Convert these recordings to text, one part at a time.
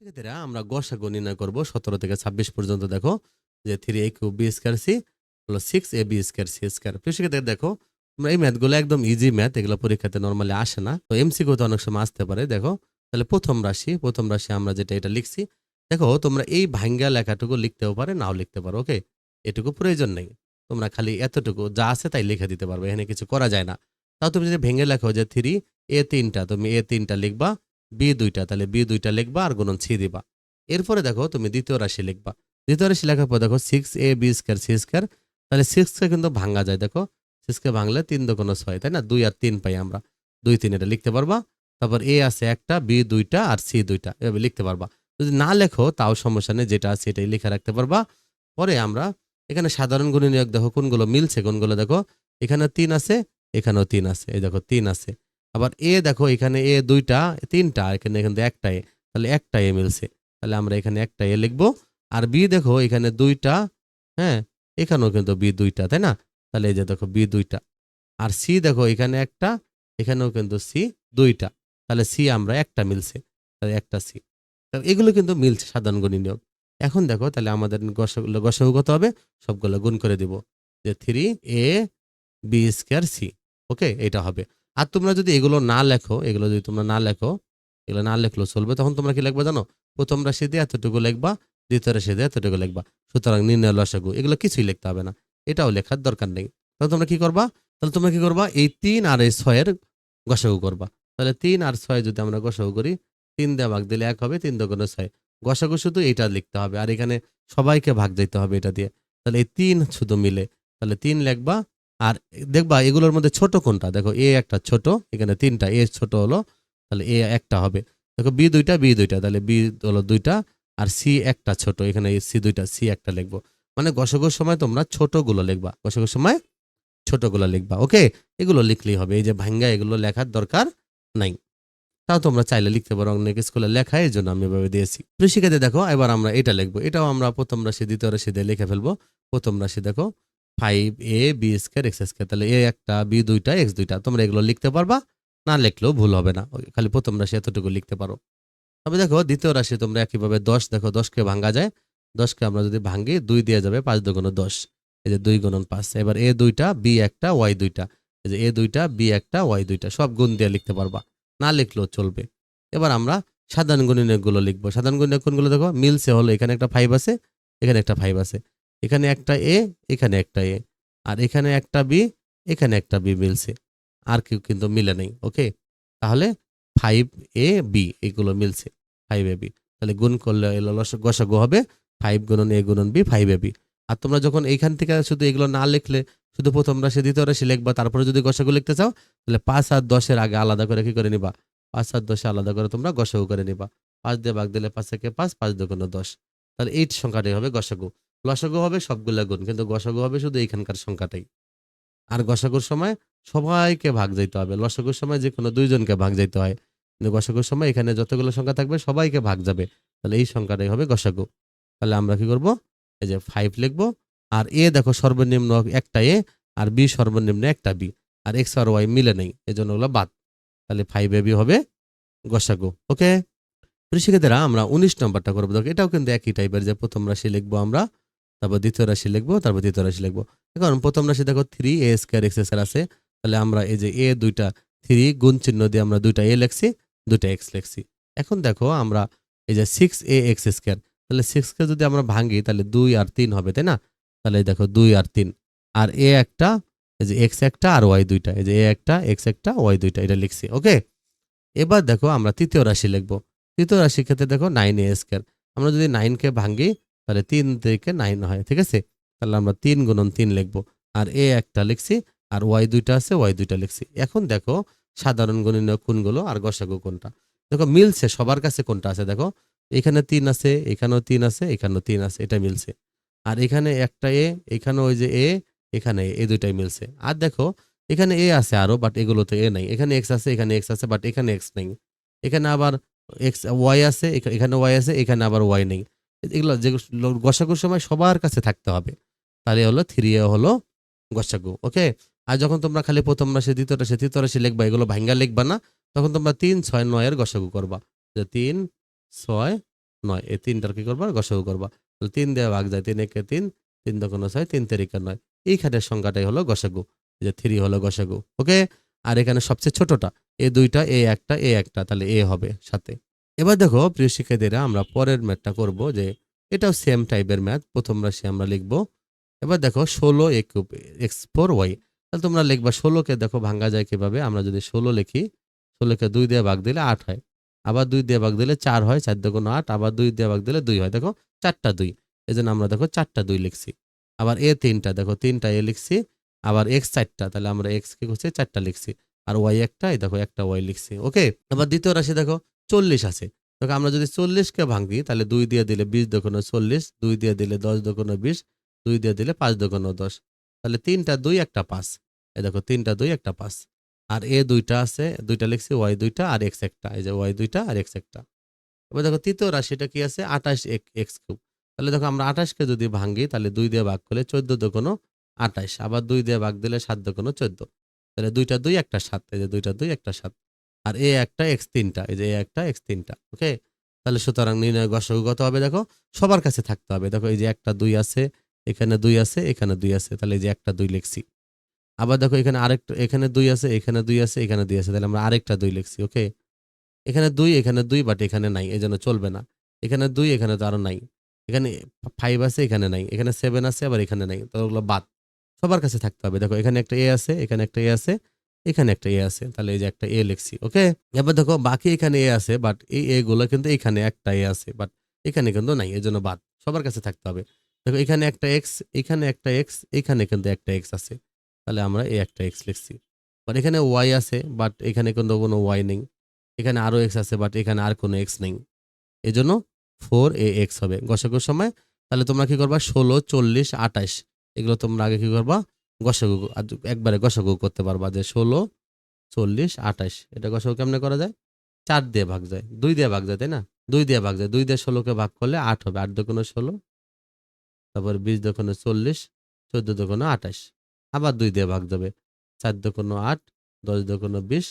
শিক্ষার্থীরা আমরা গসাগু নির্ণয় করব। সতেরো থেকে ছাব্বিশ পর্যন্ত দেখো যে three A cube B square C হলো six A B square C square প্রিয় শিক্ষার্থীরা, দেখো তোমরা এই ম্যাথগুলো একদম ইজি ম্যাথ এগুলো পরীক্ষাতে নর্মালি আসে না। তো এমসিকিউ তো অনেক সময় আসতে পারে। দেখো, তাহলে প্রথম রাশি প্রথম রাশি আমরা যেটা এটা লিখছি, দেখো, তোমরা এই ভাঙ্গা লেখাটুকু লিখতেও পারে, নাও লিখতে পারো ওকে এটুকু প্রয়োজন নেই। তোমরা খালি এতটুকু যা আছে তাই লিখে দিতে পারবে, এখানে কিছু করা যায় না। তাও তুমি যদি ভেঙে লেখো যে থ্রি এ তিনটা, তুমি এ তিনটা লিখবা বি দুইটা, তাহলে বি দুইটা লিখবা আর গুণন সি দিবা। এরপরে দেখো তুমি দ্বিতীয় রাশি লিখবা। দ্বিতীয় রাশি লেখার পর দেখো six A B square C square তাহলে সিক্সকে কিন্তু ভাঙা যায়। দেখো সিক্সকে ভাঙলে তিন দোকানো ছয়, তাই না? দুই আর তিন পাই আমরা। দুই তিন এটা লিখতে পারবা। তারপর এ আছে একটা বি দুইটা আর সি দুইটা, এভাবে লিখতে পারবা। যদি না লেখো তাও সমস্যা নেই, যেটা আছে এটাই লিখে রাখতে পারবা। পরে আমরা এখানে সাধারণ গুণী নিয়োগ দেখো কোনগুলো মিলছে, কোনগুলো দেখো এখানে তিন আছে, এখানেও তিন আছে। এই দেখো তিন আছে। আবার এ দেখো, এখানে এ দুইটা, তিনটা, এখানে এখানে একটা এ তাহলে একটা এ মিলছে। তাহলে আমরা এখানে একটা এ লিখব। আর বি দেখো, এখানে দুইটা হ্যাঁ এখানেও কিন্তু বি দুইটা, তাই না? তাহলে এই যে দেখো, বি দুইটা। আর সি দেখো, এখানে একটা, এখানেও কিন্তু সি দুইটা। তাহলে সি আমরা একটা মিলছে, তাহলে একটা সি। এগুলো কিন্তু মিলছে সাধারণ গণি নিয়োগ এখন দেখো, তাহলে আমাদের গসাগু কত হবে? সবগুলো গুণ করে দিব। যে three A B square C okay এটা হবে। আর তোমরা যদি এগুলো না লেখো, এগুলো যদি তোমরা না লেখো, এগুলো না লেখলেও চলবে, তখন তোমরা কি লিখবা জানো? প্রথম দিয়ে এতটুকু লিখবা দ্বিতীয় দিয়ে এতটুকু লিখবা। সুতরাং নির্ণয় লসাগু, এগুলো কিছুই লিখতে হবে না। এটাও লেখার দরকার নেই। তাহলে তোমরা কি করবা? তাহলে তোমরা কি করবা? এই তিন আর এই ছয়ের গসাগু করবা। তাহলে তিন আর ছয় যদি আমরা গসাগু করি, তিন দিয়ে ভাগ দিলে এক হবে, তিন দোকানে ছয়। গসাগু শুধু এইটা লিখতে হবে, আর এখানে সবাইকে ভাগ দিতে হবে এটা দিয়ে। তাহলে এই তিন শুধু মিলে, তাহলে তিন লিখবা আর দেখবা এগুলোর মধ্যে ছোট কোনটা? দেখো এ একটা ছোট, এখানে তিনটা, এ ছোট হলো, তাহলে এ একটা হবে। দেখো বি দুইটা বি দুইটা, তাহলে বি হলো দুইটা, আর সি একটা ছোট, এখানে সি দুইটা, সি একটা লিখব। মানে গসগোর সময় তোমরা ছোটগুলো লিখবা গসগোর সময় ছোটগুলো লিখবা, ওকে? এগুলো লিখলেই হবে, এই যে ভাঙ্গা এগুলো লেখার দরকার নাই। তাও তোমরা চাইলে লিখতে পারো, অনেক স্কুলে লেখা, এই জন্য আমি এভাবে দিয়েছি। শিখাতে দেখো, এবার আমরা এটা লিখব, এটাও আমরা প্রথম রাশি, দ্বিতীয় রাশি দিয়ে লিখে ফেলব। প্রথম রাশি দেখো five A B square X square তাহলে এ একটা বি দুইটা এক্স দুইটা, তোমরা এগুলো লিখতে পারবা, না লিখলেও ভুল হবে না খালি প্রথম রাশি এতটুকু লিখতে পারো। তবে দেখো, দ্বিতীয় রাশি তোমরা একইভাবে দশ, দেখো দশকে ভাঙ্গা যায়, দশকে আমরা যদি ভাঙ্গি, দুই দিয়ে যাবে পাঁচ দুগুণ দশ, এই যে দুই গুণন পাঁচ, এবার এ দুইটা বি একটা ওয়াই দুইটা, এই যে এ দুইটা বি একটা ওয়াই দুইটা, সব গুণ দিয়ে লিখতে পারবা, না লিখলেও চলবে। এবার আমরা সাধারণ গুণিনগুলো লিখব, সাধারণ গুণিনক কোনগুলো দেখো, মিলছে হলো এখানে একটা ফাইভ আছে, এখানে একটা ফাইভ আছে এখানে একটা এ এখানে একটা এ আর এখানে একটা বি এখানে একটা বি মিলছে। আর কেউ কিন্তু মিলে নেই ওকে তাহলে ফাইভ এ বি এগুলো মিলছে ফাইভ এ বি তাহলে গুণ করলে গসাগু হবে ফাইভ গুণন এ গুণন বি ফাইভ এ বি আর তোমরা যখন এইখান থেকে শুধু এগুলো না লিখলে, শুধু প্রথম রাশি, দ্বিতীয় রাশি লিখবা, তারপরে যদি গসাগু লিখতে চাও, তাহলে পাঁচ আর দশের আগে আলাদা করে কি করে নিবা? পাঁচ আর দশে আলাদা করে তোমরা গসাগু করে নিবা। পাঁচ দিয়ে ভাগ দিলে পাঁচ থেকে পাঁচ পাঁচ দুগুণ দশ। তাহলে এই সংখ্যাটাই হবে গসাগু। লসাগু হবে সবগুলা গুণ, কিন্তু গসাগু হবে শুধু এইখানকার সংখ্যাটাই। আর গসাগুর সময় সবাইকে ভাগ যাইতে হবে। লসাগুর সময় যে কোনো দুইজনকে ভাগ যাইতে হয়। কিন্তু গসাগুর সময় এখানে যতগুলো সংখ্যা থাকবে সবাইকে ভাগ যাবে। তাহলে এই সংখ্যাটাই হবে গসাগু। তাহলে আমরা কি করব? এই যে ফাইভ লিখব। আর এ দেখো সর্বনিম্ন একটা এ আর বি সর্বনিম্ন একটা বি। আর এক্স আর ওয়াই মিলে নেই এই জন্য ওগুলো বাদ। তাহলে ফাইভ বি হবে গসাগু। ওকে শিক্ষার্থীরা, আমরা উনিশ নম্বরটা করব। দেখো এটাও কিন্তু একই টাইপের যে প্রথম রাশি লিখব আমরা। তারপর দ্বিতীয় রাশি লিখব, তারপর তৃতীয় রাশি লিখব। এখন প্রথম রাশি দেখো three A square X square আছে, তাহলে আমরা এই যে এ দুইটা থ্রি গুণ চিহ্ন দিয়ে আমরা দুইটা এ লিখছি, দুইটা এক্স লিখছি। এখন দেখো আমরা এই যে সিক্স এ এক্স স্কোয়ার তাহলে সিক্সকে যদি আমরা ভাঙি, তাহলে দুই আর তিন হবে, তাই না? তাহলে দেখো দুই আর তিন। আর এ একটা, এই যে এক্স একটা আর ওয়াই দুইটা, এই যে এ একটা এক্স একটা ওয়াই দুইটা, এটা লিখছি ওকে এবার দেখো আমরা তৃতীয় রাশি লিখব। তৃতীয় রাশির ক্ষেত্রে দেখো নাইন এ স্কোয়ার আমরা যদি নাইনকে ভাঙি তাহলে তিন থেকে নাইন হয়, ঠিক আছে? তাহলে আমরা তিন গুণন তিন লিখব। আর এ একটা লিখছি, আর ওয়াই দুইটা আছে, ওয়াই দুইটা লিখছি। এখন দেখো, সাধারণ গণনীয় কোনগুলো আর গসাগু কোনটা? দেখো, মিলছে, সবার কাছে কোনটা আছে? দেখো, এখানে তিন আছে, এখানেও তিন আছে, এখানেও তিন আছে, এটা মিলছে। আর এখানে একটা এ এখানে ওই যে এ, এখানে এ দুইটাই মিলছে। আর দেখো, এখানে এ আছে আরও বাট এগুলোতে এ নাই। এখানে এক্স আছে, এখানে এক্স আছে বাট এখানে এক্স নেই। এখানে আবার এক্স ওয়াই আছে এখানে ওয়াই আছে, এখানে আবার ওয়াই নেই। এগুলো যে গসাগুর সময় সবার কাছে থাকতে হবে। তাহলে হলো থ্রি এ হলো গসাগু ওকে আর যখন তোমরা খালি প্রথম রাশি দ্বিতীয় রাশি তৃতীয় রাশি লিখবা, এগুলো ভাঙ্গা লিখবা না, তখন তোমরা তিন, ছয়, নয়ের গসাগু করবা। যে তিন, ছয়, নয়, এই তিনটার কি করবা? গসাগু করবা। তাহলে তিন দেওয়া ভাগ যায়, তিন একে তিন তিন দোকানো ছয়, তিন তারিখে নয়। এইখানের সংখ্যাটাই হলো গসাগু, যে থ্রি হলো গসাগু ওকে আর এখানে সবচেয়ে ছোটটা, এ দুইটা, এ একটা এ একটা, তাহলে এ হবে সাথে। এবার দেখো, প্রিয় শিক্ষার্থীরা, আমরা পরের ম্যাথটা করব যে এটাও সেম টাইপের ম্যাথ, প্রথম রাশি আমরা লিখব। এবার দেখো, ষোলো একুব এক্স ফোর ওয়াই তাহলে তোমরা লিখবা ষোলোকে দেখো ভাঙ্গা যায় কীভাবে? আমরা যদি ষোলো লিখি, ষোলোকে দুই দিয়ে ভাগ দিলে আট হয়। আবার দুই দিয়ে ভাগ দিলে চার হয়, চার দেখুন আট, আবার দুই দিয়ে ভাগ দিলে দুই হয়। দেখো, চারটা দুই এই জন্য আমরা দেখো চারটা দুই লিখছি। আবার এ তিনটা, দেখো তিনটা এ লিখছি, আবার এক্স চারটা, তাহলে আমরা এক্স কি করছি? চারটা লিখছি। আর ওয়াই একটা এই দেখো একটা ওয়াই লিখছি, ওকে? আবার দ্বিতীয় রাশি দেখো চল্লিশ আছে। দেখো আমরা যদি চল্লিশকে ভাঙি তাহলে দুই দিয়ে দিলে বিশ দোকানো চল্লিশ, দুই দিয়ে দিলে দশ দোকানো বিশ, দুই দিয়ে দিলে পাঁচ দোকানো দশ। তাহলে তিনটা দুই, একটা পাঁচ। এই দেখো তিনটা দুই, একটা পাঁচ। আর এ দুইটা আছে, দুইটা লিখছি, ওয়াই দুইটা আর এক্স একটা, এই যে ওয়াই দুইটা আর এক্স একটা। এবার দেখো তৃতীয় রাশিটা কি আছে? আঠাশ এক্স কিউব। তাহলে দেখো আমরা আঠাশকে যদি ভাঙি তাহলে দুই দিয়ে ভাগ করলে চোদ্দ দোকানো আঠাশ। আবার দুই দিয়ে ভাগ দিলে সাত দোকানো চোদ্দ। তাহলে দুইটা দুই, একটা সাত। এই যে দুইটা দুই, একটা সাত। আর এ একটা এক্স তিনটা, এই যে এ একটা, এক্স তিনটা, ওকে? তাহলে সুতরাং নির্ণয় গসাগু কত হবে, দেখো, সবার কাছে থাকতে হবে। দেখো, এই যে একটা দুই আছে, এখানে দুই আছে, এখানে দুই আছে, তাহলে এই যে একটা দুই লিখছি। আবার দেখো, এখানে আরেকটা, এখানে দুই আছে, এখানে দুই আছে, এখানে দুই আছে, তাহলে আমরা আরেকটা দুই লিখছি, ওকে? এখানে দুই এখানে দুই বাট এখানে নাই, এই জন্য চলবে না। এখানে দুই, এখানে তো আরও নাই। এখানে ফাইভ আছে, এখানে নাই। এখানে সেভেন আছে, আবার এখানে নাই তো ওগুলো বাদ। সবার কাছে থাকতে হবে। দেখো, এখানে একটা এ আছে, এখানে একটা এ আছে এখানে একটা এ আছে, তাহলে এই যে একটা এ লিখছি ওকে এবার দেখো, বাকি এখানে এ আছে বাট এই এ গুলো কিন্তু এখানে একটা এ আছে বাট এখানে কিন্তু নাই এই জন্য বাদ, সবার কাছে থাকতে হবে। দেখো, এখানে একটা এক্স এখানে একটা এক্স এখানে কিন্তু একটা এক্স আছে, তাহলে আমরা এই একটা এক্স লিখছি। বাট এখানে ওয়াই আছে বাট এখানে কিন্তু কোনো ওয়াই নেই, এখানে আরও এক্স আছে বাট এখানে আর কোনো এক্স নেই। এই জন্য ফোর এ এক্স হবে। গসাগুর সময়, তাহলে তোমরা কি করবা? ষোলো, চল্লিশ, আঠাশ, এগুলো তোমরা আগে কি করবা? গসাগু একবারে গসাগু করতে পারবা যে ষোলো, চল্লিশ, আঠাশ। এটা গসাগু কেমনে করা যায়? চার দিয়ে ভাগ যায়। দুই দিয়ে ভাগ যায়, তাই না? দুই দিয়ে ভাগ যায়। দুই দিয়ে ষোলোকে ভাগ করলে আট হবে। আট দোকানো ষোলো, তারপর বিশ দোকানো চল্লিশ, চোদ্দ দোকানো আঠাশ। আবার দুই দিয়ে ভাগ যাবে। চার দোকানো আট, দশ দোকানো বিশ,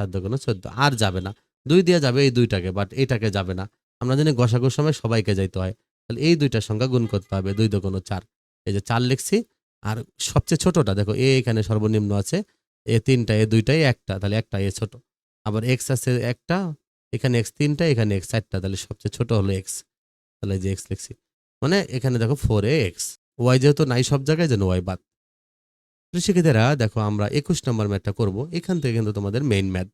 সাত দোকানো চোদ্দ। আর যাবে না। দুই দিয়ে যাবে এই দুইটাকে বাট এইটাকে যাবে না। আমরা জানি গসাগুর সময় সবাইকে যাইতে হয়। তাহলে এই দুইটার সংখ্যা গুণ করতে হবে। দুই দোকানো চার। এই যে চার লিখছি আর সবচেয়ে ছোটটা, দেখো, এ এখানে সর্বনিম্ন আছে, এ তিনটা, এ দুইটা, এ একটা, তাহলে একটা, এ ছোট। আবার এক্স আছে একটা, এখানে এক্স তিনটা, এখানে এক্স চারটা, তাহলে সবচেয়ে ছোট হলো এক্স তাহলে যে এক্স লিখছি। মানে এখানে দেখো ফোর এ এক্স ওয়াই যেহেতু নাই সব জায়গায়, যেন ওয়াই বাদ। শিক্ষিতেরা দেখো, আমরা একুশ নম্বর ম্যাথটা করব। এখান থেকে কিন্তু তোমাদের মেইন ম্যাথ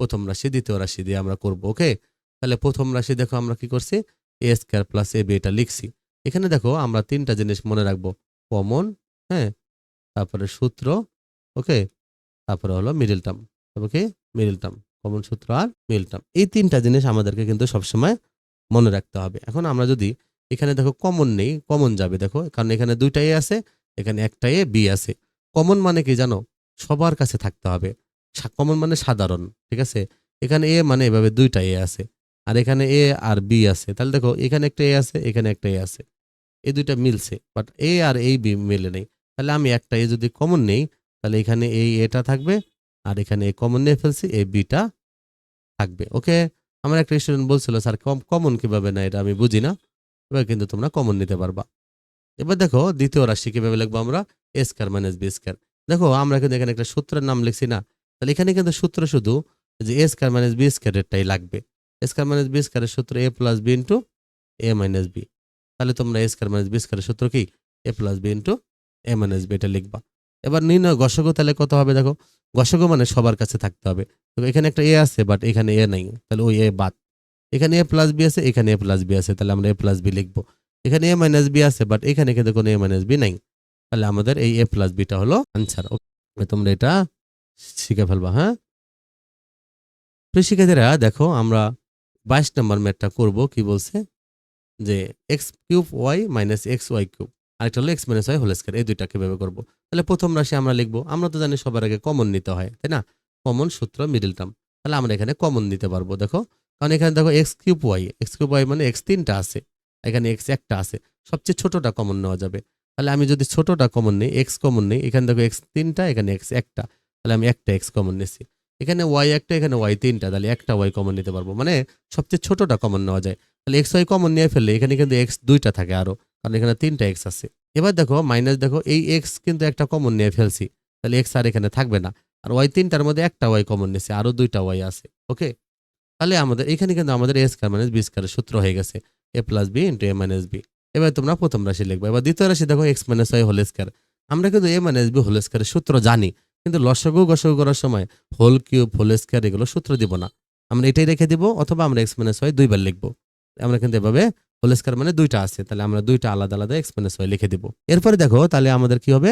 প্রথম রাশি, দ্বিতীয় রাশি দিয়ে আমরা করব ওকে তাহলে প্রথম রাশি দেখো আমরা কি করছি? A square plus A B এটা লিখছি। এখানে দেখো আমরা তিনটা জিনিস মনে রাখব। কমন হ্যাঁ তারপরে সূত্র, ওকে? তারপরে হলো মিডিল টার্ম ওকে? মিডিল টার্ম কমন সূত্র আর মিডল টার্ম এই তিনটা জিনিস আমাদেরকে কিন্তু সবসময় মনে রাখতে হবে। এখন আমরা যদি এখানে দেখো কমন নেই কমন যাবে দেখো, কারণ এখানে দুইটাই আছে, এখানে একটা এ, বি আছে। কমন মানে কি জানো? সবার কাছে থাকতে হবে। কমন মানে সাধারণ, ঠিক আছে? এখানে এ মানে এভাবে দুইটা এ আছে। আর এখানে এ আর বি আছে। তাহলে দেখো এখানে একটা এ আছে, এখানে একটা এ আছে। এই দুইটা মিলছে বাট এ আর এই বি মিলে নেই। তাহলে আমি একটা এ যদি কমন নেই, তাহলে এখানে এই এটা থাকবে আর এখানে কমন নিয়ে ফেলছি এই বিটা থাকবে ওকে আমার একটা স্টুডেন্ট বলছিল, স্যার কম কমন কীভাবে না এটা আমি বুঝি না এবার কিন্তু তোমরা কমন নিতে পারবা। এবার দেখো, দ্বিতীয় রাশি কীভাবে লিখব আমরা? A square minus B square. দেখো, আমরা কিন্তু এখানে একটা সূত্রের নাম লিখছি না, তাহলে এখানে কিন্তু সূত্র শুধু যে এ স্কোয়ার মাইনাস বি স্কোয়ারেরটাই লাগবে। এ স্কোয়ার মাইনাস বি স্কোয়ারের সূত্র A plus B into A minus B তাহলে তোমরা এ স্কোয়ার মাইনাস বি স্কোয়ারের সূত্র কি? A plus B into A minus B এটা লিখবা। এবার নির্ণয় গসগো তাহলে কত হবে দেখো? গসগো মানে সবার কাছে থাকতে হবে। তো এখানে একটা এ আছে বাট এখানে এ নাই। তাহলে ওই এ বাদ। এখানে এ প্লাস বি আছে, এখানে এ প্লাস বি আছে, তাহলে আমরা এ প্লাস বি লিখব। এখানে এ মাইনাস বি আছে বাট এখানে কিন্তু কোনো এ মাইনাস বি নাই। তাহলে আমাদের এই এ প্লাস বিটা হলো আনসার ওকে তোমরা এটা শিখে ফেলবা হ্যাঁ? শিক্ষার্থীরা দেখো, আমরা বাইশ নম্বর ম্যাথটা করব, কি বলছে? যে X cube Y minus X Y cube আরেকটা হলো X minus Y whole square এই দুইটা কীভাবে করব। তাহলে প্রথম রাশি আমরা লিখব, আমরা তো জানি সবার আগে কমন নিতে হয়, তাই না? কমন সূত্র মিডিল টার্ম তাহলে আমরা এখানে কমন নিতে পারব, দেখো। কারণ এখানে দেখো X cube Y X cube Y মানে এক্স তিনটা আছে, এখানে এক্স একটা আছে, সবচেয়ে ছোটটা কমন নেওয়া যাবে। তাহলে আমি যদি ছোটটা কমন নিই এক্স কমন নিই, এখানে দেখো এক্স তিনটা, এখানে এক্স একটা, তাহলে আমি একটা এক্স কমন নিচ্ছি এখানে ওয়াই একটা, এখানে ওয়াই তিনটা, তাহলে একটা ওয়াই কমন নিতে পারব মানে সবচেয়ে ছোটটা কমন নেওয়া যায়। তাহলে এক্স ওয়াই কমন নিয়ে ফেললে এখানে কিন্তু এক্স দুইটা থাকে আরও। কারণ এখানে তিনটা এক্স আছে। এবার দেখো মাইনাস দেখো, এই এক্স কিন্তু একটা কমন নিয়ে ফেলছি। তাহলে এক্স আর এখানে থাকবে না। আর ওয়াই তিনটার মধ্যে একটা ওয়াই কমন নিয়েছে, আরও দুইটা ওয়াই আছে ওকে তাহলে আমাদের, এখানে কিন্তু আমাদের এ স্কয়ার মাইনাস বি স্কয়ারের সূত্র হয়ে গেছে A plus B into A minus B এবার তোমরা প্রথম রাশি লিখবে, এবার দ্বিতীয় রাশি দেখো X minus Y whole square আমরা কিন্তু এ মাইনাস বি হোল স্কয়ারের সূত্র জানি, কিন্তু লসগু গসগু করার সময় হোল কিউব হোল স্কয়ার এগুলো সূত্র দিব না। আমরা এটাই রেখে দিব, অথবা আমরা এক্স মাইনাস ওয়াই দুইবার লিখব। আমরা কিন্তু এভাবে হোল স্কয়ার মানে দুইটা আছে, তাহলে আমরা দুইটা আলাদা আলাদা এক্স মাইনাস ওয়াই লিখে দিব। এরপরে দেখো, তাহলে আমাদের কি হবে?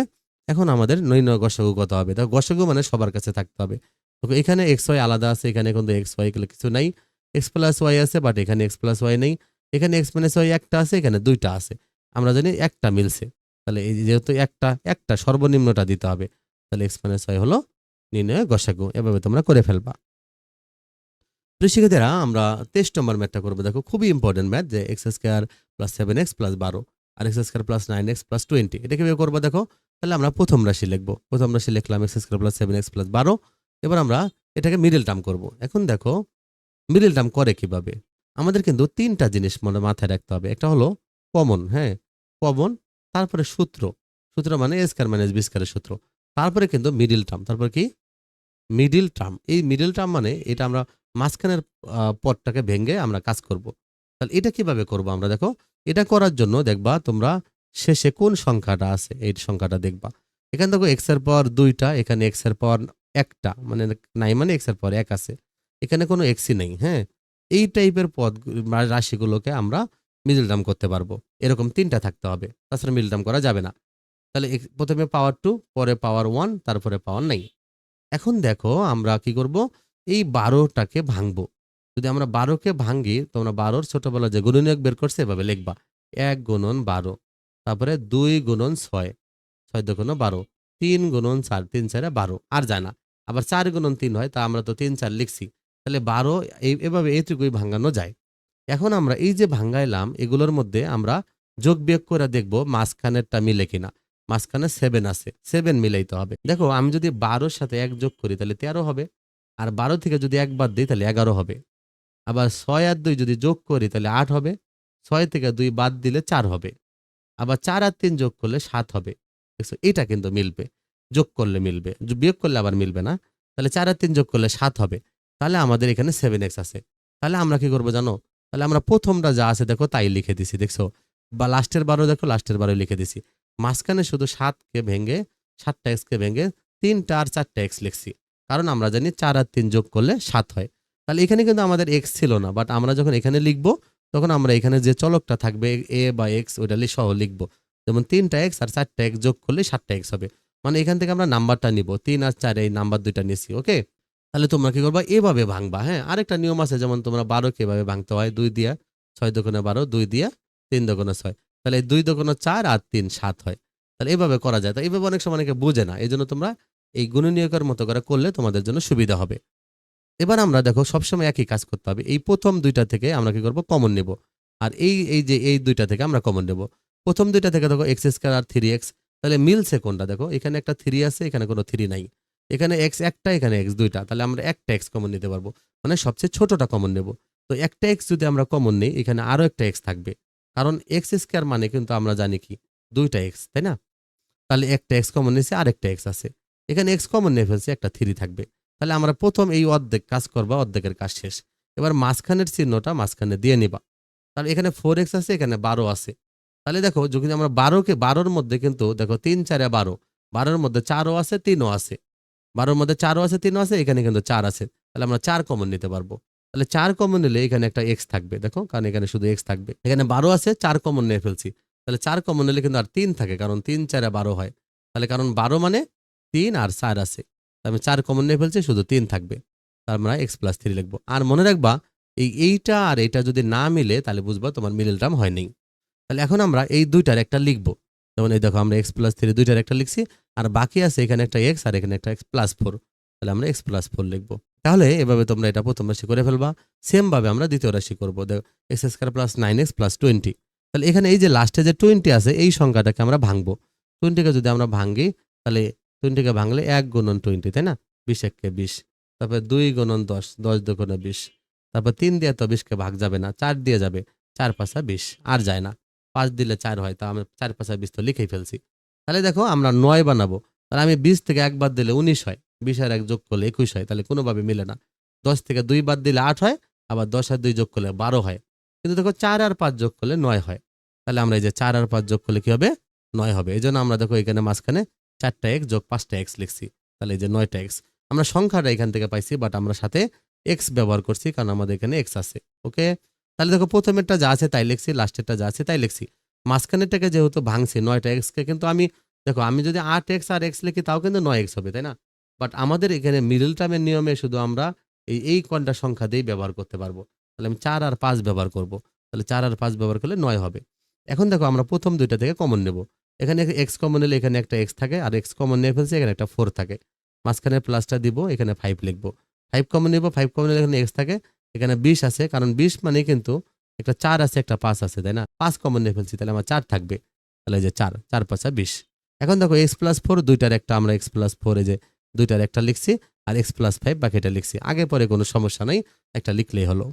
এখন আমাদের নৈন গসগু কত হবে? দেখো গসগু মানে সবার কাছে থাকতে হবে। দেখো, এখানে এক্স ওয়াই আলাদা আছে, এখানে কিন্তু এক্স ওয়াই কিছু নাই। এক্স প্লাস ওয়াই আছে বাট এখানে এক্স প্লাস ওয়াই নেই। এখানে এক্স মাইনাস ওয়াই একটা আছে, এখানে দুইটা আছে। আমরা জানি একটা মিলছে। তাহলে এই যেহেতু একটা একটা সর্বনিম্নটা দিতে হবে, তাহলে এক্স মাইনাস ওয়াই হলো নির্ণয় গসাগু। এভাবে তোমরা করে ফেলবা। শিক্ষার্থীরা, আমরা তেইশ নম্বর ম্যাথটা করব। দেখো, খুবই ইম্পর্টেন্ট ম্যাথ যে X square plus seven X plus বারো আর X square plus nine X plus twenty এটাকে কীভাবে করব দেখো? তাহলে আমরা প্রথম রাশি লিখব। প্রথম রাশি লিখলাম X square plus seven X plus বারো। এবার আমরা এটাকে মিডল টার্ম করব। এখন দেখো মিডল টার্ম করে কীভাবে? আমাদের কিন্তু তিনটা জিনিস মনে মাথায় রাখতে হবে। একটা হলো কমন হ্যাঁ? কমন তারপরে সূত্র। সূত্র মানে স্কয়ার মাইনাস বি স্কয়ারের সূত্র। তারপরে কিন্তু মিডিল টার্ম তারপর কি? মিডিল টার্ম এই মিডিল টার্ম মানে এটা আমরা মাঝখানের আহ, পদটাকে ভেঙে আমরা কাজ করব। তাহলে এটা কীভাবে করব আমরা? দেখো এটা করার জন্য দেখবা তোমরা শেষে কোন সংখ্যাটা আছে এই সংখ্যাটা দেখবা। এখানে দেখো এক্সের পর দুইটা এখানে এক্সের পর একটা মানে নাই মানে এক্সের পর এক আছে। এখানে কোনো এক্সই নেই হ্যাঁ? এই টাইপের পদ রাশিগুলোকে আমরা মিডল টার্ম করতে পারব। এরকম তিনটা থাকতে হবে তাছাড়া মিডল টার্ম করা যাবে না। তাহলে প্রথমে পাওয়ার টু পরে পাওয়ার ওয়ান তারপরে পাওয়ার নাই এখন দেখো আমরা কি করব? এই বারোটাকে ভাঙবো। যদি আমরা বারোকে ভাঙি তোমরা বারোর ছোটবেলা যে গুণনীয়ক বের করছে, এভাবে লিখবা। এক গুণন বারো, তারপরে দুই গুণন ছয় ছয় দুগুণ বারো, তিন গুণন চার, তিন চারে বারো, আর যায় না। আবার চার গুণন তিন হয়, তা আমরা তো তিন চার লিখছি। তাহলে বারো এভাবে এইটুকুই ভাঙানো যায়। এখন আমরা এই যে ভাঙ্গাইলাম এগুলোর মধ্যে আমরা যোগ বিয়োগ করে দেখব মাঝখানেরটা মিলে কিনা। মাঝখানে সেভেন আছে সেভেন মিলাইতে হবে। দেখো, আমি যদি বারোর সাথে এক যোগ করি, তাহলে তেরো হবে। আর বারো থেকে যদি একবার দিই, তাহলে এগারো হবে। আবার ছয় আর দুই যদি যোগ করি, তাহলে আট হবে। ছয় থেকে দুই বাদ দিলে চার হবে। আবার চার আর তিন যোগ করলে সাত হবে। দেখছ, এটা কিন্তু মিলবে। যোগ করলে মিলবে। বিয়োগ করলে আবার মিলবে না। তাহলে চার আর তিন যোগ করলে সাত হবে। তাহলে আমাদের এখানে সেভেন এক্স আছে। তাহলে আমরা কি করব জানো? তাহলে আমরা প্রথমটা যা আছে দেখো, তাই লিখে দিছি, দেখছ? বা লাস্টের বারো দেখো লাস্টের বারো লিখে দিছি। মাঝখানে শুধু সাতকে ভেঙে, সাতটা এক্সকে ভেঙে তিনটা আর চারটা এক্স লিখছি। কারণ আমরা জানি চার আর তিন যোগ করলে সাত হয়। তাহলে এখানে কিন্তু আমাদের এক্স ছিল না বাট আমরা যখন এখানে লিখব, তখন আমরা এখানে যে চলকটা থাকবে এ বা এক্স ওইটা সহ লিখব। যেমন তিনটা এক্স আর চারটা এক্স যোগ করলে সাতটা এক্স হবে। মানে এখান থেকে আমরা নাম্বারটা নিব, তিন আর চার, এই নাম্বার দুইটা নিছি ওকে তাহলে তোমরা কি করবা? এভাবে ভাঙবা হ্যাঁ? আরেকটা নিয়ম আছে, যেমন তোমরা বারো কীভাবে ভাঙতে হয়, দুই দিয়া ছয় দোকানে বারো, দুই দিয়া তিন দোকানে ছয়। তাহলে দুই দোকানে চার আর তিন, সাত হয়। তাহলে এভাবে করা যায়। তো এইভাবে অনেক সময় অনেকে বোঝে না এই জন্য তোমরা এই গুণনীয়কের মতো করে করলে তোমাদের জন্য সুবিধা হবে। এবার আমরা দেখো, সবসময় একই কাজ করতে হবে। এই প্রথম দুইটা থেকে আমরা কি করব? কমন নেব। আর এই এই যে, এই দুইটা থেকে আমরা কমন নেব। প্রথম দুইটা থেকে দেখো এক্স স্কোয়ার আর থ্রি এক্স তাহলে মিলছে কোনটা? দেখো, এখানে একটা থ্রি আছে, এখানে কোনো থ্রি নাই। এখানে এক্স একটা, এখানে এক্স দুইটা। তাহলে আমরা একটা এক্স কমন নিতে পারব। মানে সবচেয়ে ছোটটা কমন নেব। তো একটা এক্স যদি আমরা কমন নিই, এখানে আরও একটা এক্স থাকবে। কারণ এক্স স্কোয়ার মানে কিন্তু আমরা জানি কি? দুইটা এক্স তাই না? তাহলে একটা এক্স কমন নিয়েছে আর একটা এক্স আছে। এখানে এক্স কমন নিয়ে ফেলছি একটা থ্রি থাকবে। তাহলে আমরা প্রথম এই অর্ধেক কাজ করবা, অর্ধেকের কাজ শেষ। এবার মাঝখানের চিহ্নটা মাঝখানে দিয়ে নিবা। তাহলে এখানে ফোর এক্স আছে, এখানে বারো আছে। তাহলে দেখো যদি আমরা বারোকে, বারোর মধ্যে কিন্তু দেখো তিন, চারে বারো। বারোর মধ্যে চারও আছে, তিনও আছে। বারোর মধ্যে চারও আছে, তিনও আছে, এখানে কিন্তু চার আছে। তাহলে আমরা চার কমন নিতে পারব। তাহলে চার কমন নিলে এখানে একটা এক্স থাকবে, দেখো, কারণ এখানে শুধু এক্স থাকবে। এখানে বারো আছে, চার কমন নিয়ে ফেলছি। তাহলে চার কমন নিলে কিন্তু আর তিন থাকে, কারণ তিন, চারে বারো হয়। তাহলে কারণ বারো মানে তিন আর চার আছে। তাহলে আমি চার কমন নিয়ে ফেলছে, শুধু তিন থাকবে। তার আমরা এক্স প্লাস থ্রি লিখব। আর মনে রাখবা, এই এইটা আর এইটা যদি না মিলে, তাহলে বুঝবা তোমার মিডল টার্ম হয়নি তাহলে এখন আমরা এই দুইটার একটা লিখব। যেমন এই দেখো, আমরা এক্স প্লাস থ্রি দুইটার একটা লিখছি, আর বাকি আছে এখানে একটা এক্স আর এখানে একটা এক্স প্লাস ফোর তাহলে আমরা এক্স প্লাস ফোর লিখব। তাহলে এভাবে তোমরা এটা প্রথম রাশি করে ফেলবা। সেম ভাবে আমরা দ্বিতীয় রাশি করব। দেখো X square plus nine X plus twenty তাহলে এখানে এই যে লাস্টে যে টোয়েন্টি আছে, এই সংখ্যাটাকে আমরা ভাঙবো। টোয়েন্টিকে যদি আমরা ভাঙি, তাহলে টোয়েন্টিকে ভাঙলে এক গুণন টোয়েন্টি, তাই না? বিশ এককে বিশ। তারপরে দুই গুণন দশ দশ দুগুণে বিশ। তারপর তিন দিয়ে তো বিশকে ভাগ যাবে না, চার দিয়ে যাবে, চার পাঁচা বিশ, আর যায় না। পাঁচ দিলে চার হয়, তা আমি চার পাঁচা বিশ তো লিখেই ফেলছি। তাহলে দেখো আমরা নয় বানাবো, তাহলে আমি বিশ থেকে এক বাদ দিলে উনিশ হয়, বিশ আর এক যোগ করলে একুশ হয়, তাহলে কোনোভাবে মিলে না। দশ থেকে দুই বাদ দিলে আট হয়, আবার দশ আর দুই যোগ করলে বারো হয়। কিন্তু দেখো চার আর পাঁচ যোগ করলে নয় হয়। তাহলে আমরা এই যে চার আর পাঁচ যোগ করলে কি হবে? নয় হবে। এই জন্য আমরা দেখো এখানে মাঝখানে চারটা এক্স যোগ পাঁচটা এক্স লিখছি। তাহলে এই যে নয়টা এক্স আমরা সংখ্যাটা এখান থেকে পাইছি বাট আমরা সাথে এক্স ব্যবহার করছি কারণ আমাদের এখানে এক্স আছে ওকে তাহলে দেখো প্রথমেরটা যা আছে তাই লিখছি লাস্টেরটা যা আছে তাই লিখছি। মাঝখানেরটাকে যেহেতু ভাঙছি, নয়টা এক্সকে কিন্তু আমি, দেখো আমি যদি আট এক্স আর এক্স লিখি তাও কিন্তু নয় এক্স হবে, তাই না? বাট আমাদের এখানে মিডল টার্মের নিয়মে শুধু আমরা এই এই কয়টা সংখ্যা দিয়েই ব্যবহার করতে পারব। তাহলে আমি চার আর পাঁচ ব্যবহার করব। তাহলে চার আর পাঁচ ব্যবহার করলে নয় হবে। এখন দেখো আমরা প্রথম দুইটা থেকে কমন নেব। এখানে এক্স কমন নিলে এখানে একটা এক্স থাকে, আর এক্স কমন নিয়ে ফেলছি, এখানে একটা ফোর থাকে। মাঝখানে প্লাসটা দিব, এখানে ফাইভ লিখব। ফাইভ কমন নিব ফাইভ কমন এখানে এক্স থাকে, এখানে বিশ আছে, কারণ বিশ মানে কিন্তু একটা চার আছে, একটা পাঁচ আছে, তাই না? পাঁচ কমন নিয়ে ফেলছি, তাহলে আমার চার থাকবে। তাহলে যে চার চার পাঁচা বিশ। এখন দেখো এক্স প্লাস ফোর দুইটার একটা আমরা এক্স প্লাস ফোরে যে দুইটার একটা লিখছি, আর এক্স প্লাস ফাইভ বাকিটা লিখছি। আগে পরে কোনো সমস্যা নেই, একটা লিখলেই হলো।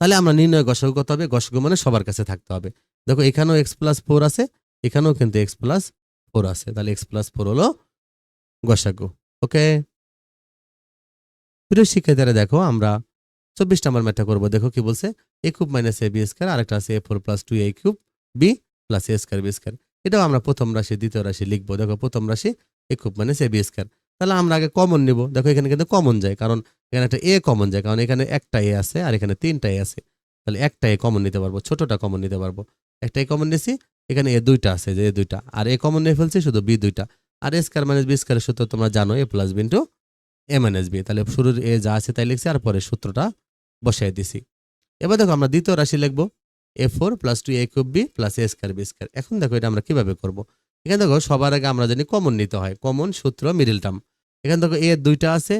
তাহলে আমরা নির্ণয় গসক কত হবে গসক মানে সবার কাছে থাকতে হবে। দেখো এখানেও এক্স প্লাস ফোর আছে এখানেও কিন্তু এক্স প্লাস ফোর আছে। তাহলে এক্স প্লাস ফোর হলো গসাগু। ওকে? প্রিয় শিক্ষার্থীরা, দেখো আমরা চব্বিশ নম্বর ম্যাথটা করব। দেখো কি বলছে? A cube minus A B square আরেকটা আছে A four plus two A cube B plus A square B square এটাও আমরা প্রথম রাশি, দ্বিতীয় রাশি লিখব। দেখো প্রথম রাশি A cube minus A B square তাহলে আমরা আগে কমন নিব। দেখো এখানে কিন্তু কমন যায়, কারণ এখানে একটা এ কমন যায়, কারণ এখানে একটা এ আছে আর এখানে তিনটা এ আছে। তাহলে একটা এ কমন নিতে পারব, ছোটটা কমন নিতে পারব। একটা এ কমন নিয়েছি এখানে এ দুইটা আছে, যে এ দুইটা। আর এ কমন নিয়ে ফেলছি, শুধু বি দুইটা। আর এ স্কোয়ার মাইনাস বি স্কোয়ারের সূত্র তোমরা জানো, A plus B into A minus B তাহলে শুরুর এ যা আছে তাই লিখছি, আর পরে সূত্রটা বসাই দিছি। এবার দেখো আমরা দ্বিতীয় রাশি লিখব a four plus two a cube b plus a square b square এখন দেখো এটা আমরা কীভাবে করব? এখানে দেখো সবার আগে আমরা জানি কমন নিতে হয় কমন সূত্র মিডিল টার্ম এখানে দেখো এ দুইটা আছে,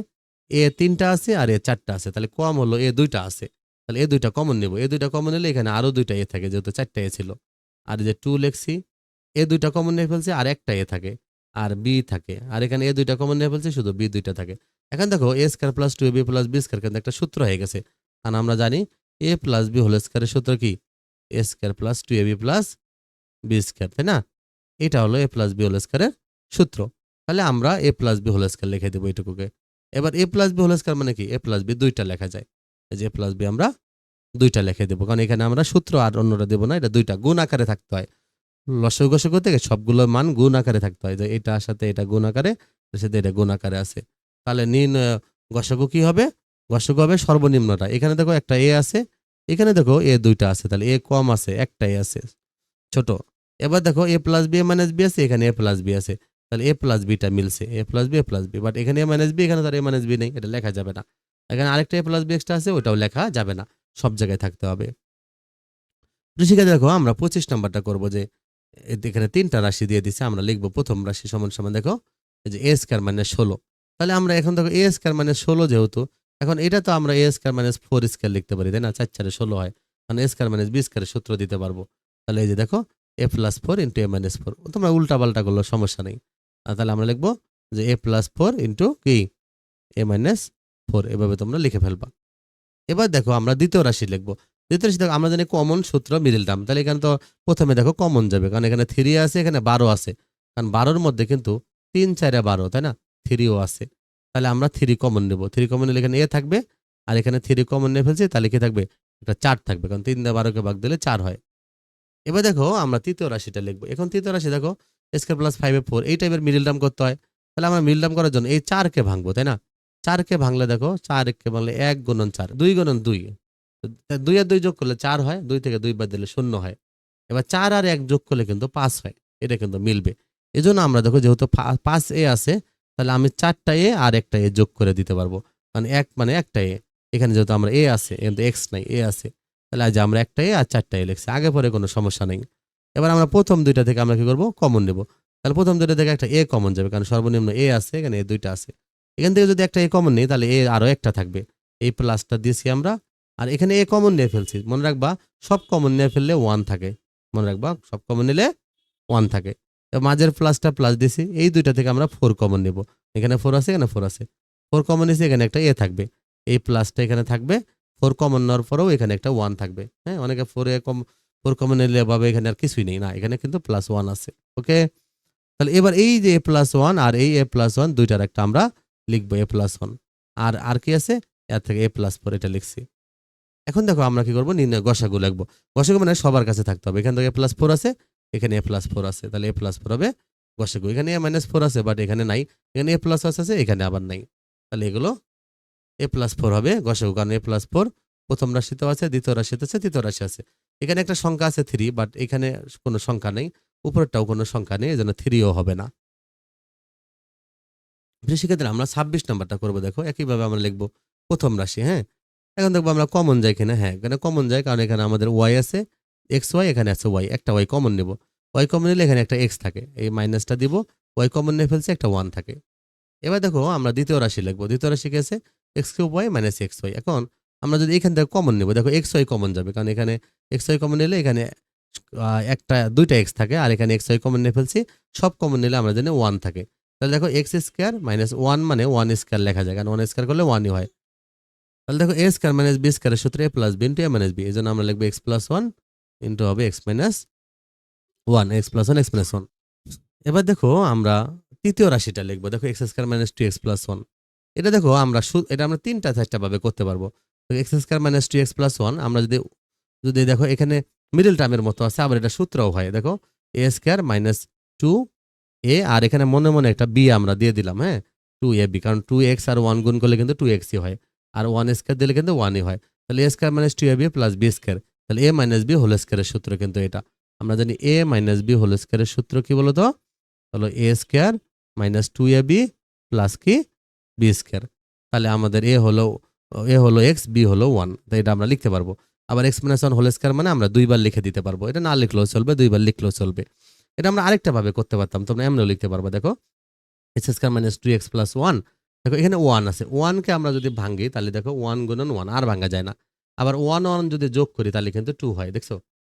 এ তিনটা আছে, আর এ চারটা আছে। তাহলে কম হলো এ দুইটা আছে। তাহলে এ দুইটা কমন নেব। এ দুইটা কমন নিলে এখানে আরও দুইটা এ থাকে, যেহেতু চারটা এ ছিল। আর যে টু লিখছি এ দুইটা কমন নিয়ে ফেলছে, আর একটা এ থাকে, আর বি থাকে। আর এখানে এ দুইটা কমন নিয়ে ফেলছে, শুধু বি দুইটা থাকে। এখন দেখো a square plus two a b plus b square কিন্তু একটা সূত্র হয়ে গেছে। কারণ আমরা জানি এ প্লাস বি হোল স্কোয়ারের সূত্র কি? A square plus two a b plus b square তাই না? এটা হলো এ প্লাস বি হোল স্কোয়ারের সূত্র। তাহলে আমরা a plus b whole square লিখে দেবো এইটুকুকে এবার a plus b whole square মানে কি? এ প্লাস বি দুইটা লেখা যায়। যে এ প্লাস বি আমরা দুইটা লিখে দেবো। কারণ এখানে আমরা সূত্র আর অন্যটা দেবো না, এটা দুইটা গুণ আকারে থাকতে হয়। লসক গসক থেকে সবগুলো মান গুণ আকারে থাকতে হয়। যে এটার সাথে এটা গুণ আকারে সাথে এটা গুণ আকারে আছে। তাহলে নিন গসক কি হবে? গসক হবে সর্বনিম্নটা। এখানে দেখো একটা এ আছে। এখানে দেখো এ দুইটা আছে। তাহলে এ কম আছে একটা এ আছে। ছোট। এবার দেখো a plus b a minus b আছে, এখানে এ প্লাস বি আছে। তাহলে এ প্লাস বিটা মিলছে। A plus b a plus b but এখানে এ মাইনাস বি এখানে তার এ মাইনাস বি নেই। এটা লেখা যাবে না। এখানে আরেকটা এ প্লাস বি এক্সট্রা আছে, ওটাও লেখা যাবে না। সব জায়গায় থাকতে হবে। ঋষিকা দেখো, আমরা পঁচিশ নাম্বারটা করব যে এখানে তিনটা রাশি দিয়ে দিছে, আমরা লিখব প্রথম রাশি সমান সমান, দেখো যে এ স্কোয়ার মানে ষোলো। তাহলে আমরা এখন দেখো এ স্কোয়ার মানে ষোলো যেহেতু, এখন এটা তো আমরা a square minus four square লিখতে পারি, তাই না? চার চারে ষোলো হয়। মানে এ স্কোয়ার মাইনাস বি স্কোয়ারের সূত্র দিতে পারব। তাহলে এই যে দেখো a plus four into a minus four তোমরা উল্টা পাল্টা করল সমস্যা নেই। তাহলে আমরা লিখব যে এ প্লাস ফোর ইন্টু কি এ মাইনাস ফোর এভাবে তোমরা লিখে ফেলবা। এবার দেখো আমরা দ্বিতীয় রাশি লিখব। দ্বিতীয় রাশি দেখো, আমরা জানি কমন সূত্র মিডিল টার্ম তাহলে এখানে তো প্রথমে দেখো কমন যাবে, কারণ এখানে থ্রি আছে, এখানে বারো আছে। কারণ বারোর মধ্যে কিন্তু তিন, চারে বারো, তাই না? থ্রিও আছে। তাহলে আমরা থ্রি কমন নেব। থ্রি কমন নিলে এখানে এ থাকবে, আর এখানে থ্রি কমন নিয়ে ফেলছি, তাহলে কি থাকবে? একটা চার থাকবে, কারণ তিন দিয়ে বারোকে ভাগ দিলে চার হয়। এবার দেখো, আমরা তৃতীয় রাশিটা লিখব। এখন তৃতীয় রাশি দেখো স্কোয়ার প্লাস ফাইভে ফোর এই টাইপের মিডিল টার্ম করতে হয়। তাহলে আমরা মিডিল টার্ম করার জন্য এই চারকে ভাঙবো, তাই না? চারকে ভাঙলে দেখো চারকে ভাঙলে এক গুণন চার, দুই গুণন দুই। দুই আর দুই যোগ করলে চার হয়, দুই থেকে দুই বাদ দিলে শূন্য হয়। এবার চার আর এক যোগ করলে কিন্তু পাঁচ হয়, এটা কিন্তু মিলবে। এই জন্য আমরা দেখো যেহেতু পাঁচ এ আছে, তাহলে আমি চারটা এ আর একটা এ যোগ করে দিতে পারব। মানে এক মানে একটা এ, এখানে যেহেতু আমরা এ আছে কিন্তু এক্স নাই, এ আছে, তাহলে আজ আমরা একটা এ আর চারটা এ লিখছি, আগে পরে কোনো সমস্যা নেই। এবার আমরা প্রথম দুইটা থেকে আমরা কি করব? কমন নেব। তাহলে প্রথম দুইটা থেকে একটা এ কমন যাবে, কারণ সর্বনিম্ন এ আছে, এখানে এ দুইটা আছে। এখান থেকে যদি একটা এ কমন নেই, তাহলে এ আরও একটা থাকবে। এই প্লাসটা দিয়েছি আমরা। আর এখানে এ কমন নিয়ে ফেলছি। মনে রাখবা, সব কমন নিয়ে ফেললে ওয়ান থাকে। মনে রাখবা, সব কমন নিলে ওয়ান থাকে। তো মাঝের প্লাসটা প্লাস দিছি এই দুইটা থেকে আমরা ফোর কমন নেব। এখানে ফোর আছে, এখানে ফোর আছে। ফোর কমন এসে এখানে একটা এ থাকবে। এই প্লাসটা এখানে থাকবে। ফোর কমন নেওয়ার পরেও এখানে একটা ওয়ান থাকবে। হ্যাঁ অনেকে ফোর এ কম ফোর কমন নিলে ভাবে এখানে আর কিছুই নেই। না, এখানে কিন্তু প্লাস ওয়ান আছে। ওকে তাহলে এবার এই যে এ প্লাস ওয়ান আর এই এ প্লাস ওয়ান দুইটার একটা আমরা লিখব এ প্লাস ওয়ান আর আর কি আছে? এর থেকে এ প্লাস ফোর এটা লিখছি। এখন দেখো আমরা কি করব? নির্ণয় গসাগু লিখব। গসাগু মানে সবার কাছে থাকতে হবে। এখান থেকে এ প্লাস ফোর আছে, এখানে এ প্লাস ফোর আছে। তাহলে এ প্লাস ফোর হবে গসাগু। এখানে এ মাইনাস ফোর আছে বাট এখানে নাই। এখানে এ প্লাস আছে, এখানে আবার নাই। তাহলে এগুলো এ প্লাস ফোর হবে গসাগু। কারণ এ প্লাস ফোর প্রথম রাশিতেও আছে, দ্বিতীয় রাশিতে আছে, তৃতীয় রাশি আছে। এখানে একটা সংখ্যা আছে থ্রি বাট এখানে কোনো সংখ্যা নেই। উপরেরটাও কোনো সংখ্যা নেই, এজন্য থ্রিও হবে না। সেক্ষেত্রে আমরা ছাব্বিশ নাম্বারটা করব, দেখো একইভাবে আমরা লিখব প্রথম রাশি হ্যাঁ? এখন দেখব আমরা কমন যাই কিনা হ্যাঁ এখানে কমন যায় কারণ এখানে আমাদের ওয়াই আছে এক্স ওয়াই এখানে আছে ওয়াই একটা ওয়াই কমন নেব। ওয়াই কমন নিলে এখানে একটা এক্স থাকে, এই মাইনাসটা দিব ওয়াই কমন নিয়ে ফেলছে একটা ওয়ান থাকে। এবার দেখো আমরা দ্বিতীয় রাশি লিখব, দ্বিতীয় রাশি কি আছে? X cube y minus x y এখন আমরা যদি এখান থেকে কমন নেব, দেখো এক্স ওয়াই কমন যাবে, কারণ এখানে এক্স ওয়াই কমন নিলে এখানে একটা, দুইটা এক্স থাকে, আর এখানে এক্স ওয়াই কমন নিয়ে ফেলছি, সব কমন নিলে আমরা জানি ওয়ান থাকে। তাহলে দেখো এক্স স্কোয়ার মাইনাস ওয়ান মানে ওয়ান স্কোয়ার লেখা যায়, কারণ ওয়ান স্কোয়ার করলে ওয়ানই হয়। তাহলে দেখো এ স্কোয়ার মাইনাস বি স্কোয়ারের সূত্রে a plus b into a minus b এই জন্য আমরা লিখব এক্স প্লাস ওয়ান ইন্টু হবে x minus one x plus one x minus one এবার দেখো আমরা তৃতীয় রাশিটা লিখব, দেখো x square minus two x plus one এটা দেখো আমরা এটা আমরা তিনটা চারটা ভাবে করতে পারব। X square minus two x plus one আমরা যদি যদি দেখো এখানে মিডল টার্মের মতো আছে, আবার এটা সূত্রও হয়, দেখো a square minus two a, আর এখানে মনে মনে একটা বি আমরা দিয়ে দিলাম হ্যাঁ? টু এ বি কারণ টু এক্স আর ওয়ান গুণ করলে কিন্তু টু এক্সই হয়, আর ওয়ান স্কোয়ার দিলে কিন্তু ওয়ানই হয়। তাহলে a square minus two a b plus b square তাহলে এ মাইনাস বি হোল স্কোয়ারের সূত্র কিন্তু এটা। আমরা জানি এ মাইনাস বি হোল স্কোয়ারের সূত্র কি বলতো? হলো a square minus two a b plus কি? বি স্কোয়ার তাহলে আমাদের এ হলো এ হলো এক্স বি হলো ওয়ান তাই এটা আমরা লিখতে পারব। আবার x minus one whole square মানে আমরা দুইবার লিখে দিতে পারব। এটা না লিখলেও চলবে, দুইবার লিখলেও চলবে। এটা আমরা আরেকটা ভাবে করতে পারতাম। তোমরা এমনও লিখতে পারব, দেখো। X square minus two x plus one দেখো, এখানে ওয়ান আছে। ওয়ানকে আমরা যদি ভাঙি তাহলে দেখো ওয়ান গুণন ওয়ান আর ভাঙা যায় না। আবার ওয়ান ওয়ান যদি যোগ করি, তাহলে কিন্তু টু হয়, দেখছ?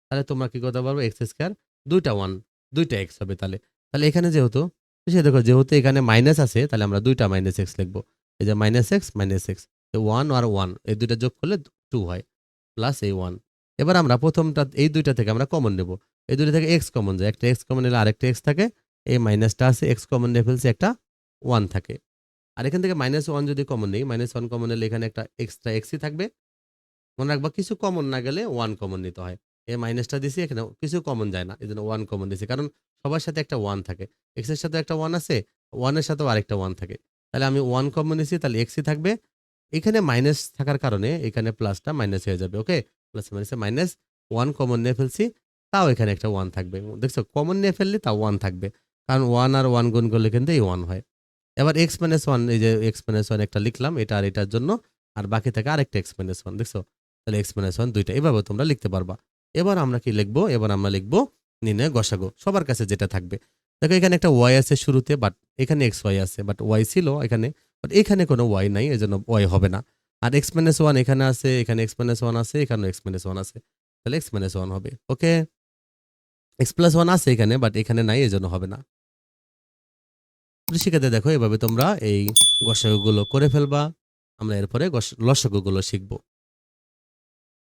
তাহলে তোমরা কি করতে পারব? এক্স স্কোয়ার দুইটা ওয়ান দুইটা এক্স হবে তাহলে। তাহলে এখানে যেহেতু, সে দেখো, যেহেতু এখানে মাইনাস আছে, তাহলে আমরা দুইটা মাইনাস এক্স লিখব। এই যে minus x minus x one আর ওয়ান এই দুইটা যোগ করলে টু হয় প্লাস এই ওয়ান এবার আমরা প্রথমটা, এই দুইটা থেকে আমরা কমন নেব। এই দুটো থেকে এক্স কমন যায়। একটা এক্স কমন এলে আরেকটা এক্স থাকে, এই মাইনাসটা আছে এক্স কমন নিয়ে ফেলছে একটা ওয়ান থাকে। আর এখান থেকে মাইনাস ওয়ান যদি কমন নেই মাইনাস ওয়ান কমন এলে এখানে একটা এক্সট্রা এক্সই থাকবে। মনে রাখবা, কিছু কমন না গেলে ওয়ান কমন নিতে হয়। এই মাইনাসটা দিছি, এখানে কিছু কমন যায় না, এই জন্য ওয়ান কমন দিছি। কারণ সবার সাথে একটা ওয়ান থাকে। এক্সের সাথে একটা ওয়ান আছে ওয়ানের সাথেও আরেকটা ওয়ান থাকে। তাহলে আমি ওয়ান কমন নিছি, তাহলে এক্সই থাকবে। এখানে মাইনাস থাকার কারণে এখানে প্লাসটা মাইনাস হয়ে যাবে ওকে প্লাস মাইনাসে মাইনাস ওয়ান কমন নিয়ে ফেলছি। তাও এখানে একটা ওয়ান থাকবে। দেখছ কমন নিয়ে ফেললে তাও ওয়ান থাকবে। কারণ ওয়ান আর ওয়ান গুণ করলে কিন্তু এই ওয়ান হয়। এবার এক্স মাইনাস ওয়ান এই যে এক্স মাইনাস ওয়ান একটা লিখলাম, এটা আর এটার জন্য, আর বাকি থাকে আরেকটা এক্স মাইনাস ওয়ান দেখছ? তাহলে এক্স মাইনাস ওয়ান দুইটা এভাবে তোমরা লিখতে পারবা। এবার আমরা কি লিখব? এবার আমরা লিখব নির্ণয় গসাগো, সবার কাছে যেটা থাকবে। দেখো, এখানে একটা ওয়াই আছে শুরুতে বাট এখানে এক্স ওয়াই আছে বাট ওয়াই ছিল এখানে বাট এখানে কোনো ওয়াই নাই এই জন্য ওয়াই হবে না। আর এক্স মাইনাস ওয়ান এখানে আছে, এখানে এক্স মাইনাস ওয়ান আছে, এখানেও এক্স মাইনাস ওয়ান আছে। তাহলে এক্স মাইনাস ওয়ান হবে ওকে এক্স প্লাস ওয়ান আছে এখানে বাট এখানে নাই এই জন্য হবে না। কৃষিকাতে দেখো, এভাবে তোমরা এই গসাগুলো করে ফেলবা। আমরা এরপরে লসাগুগুলো শিখব।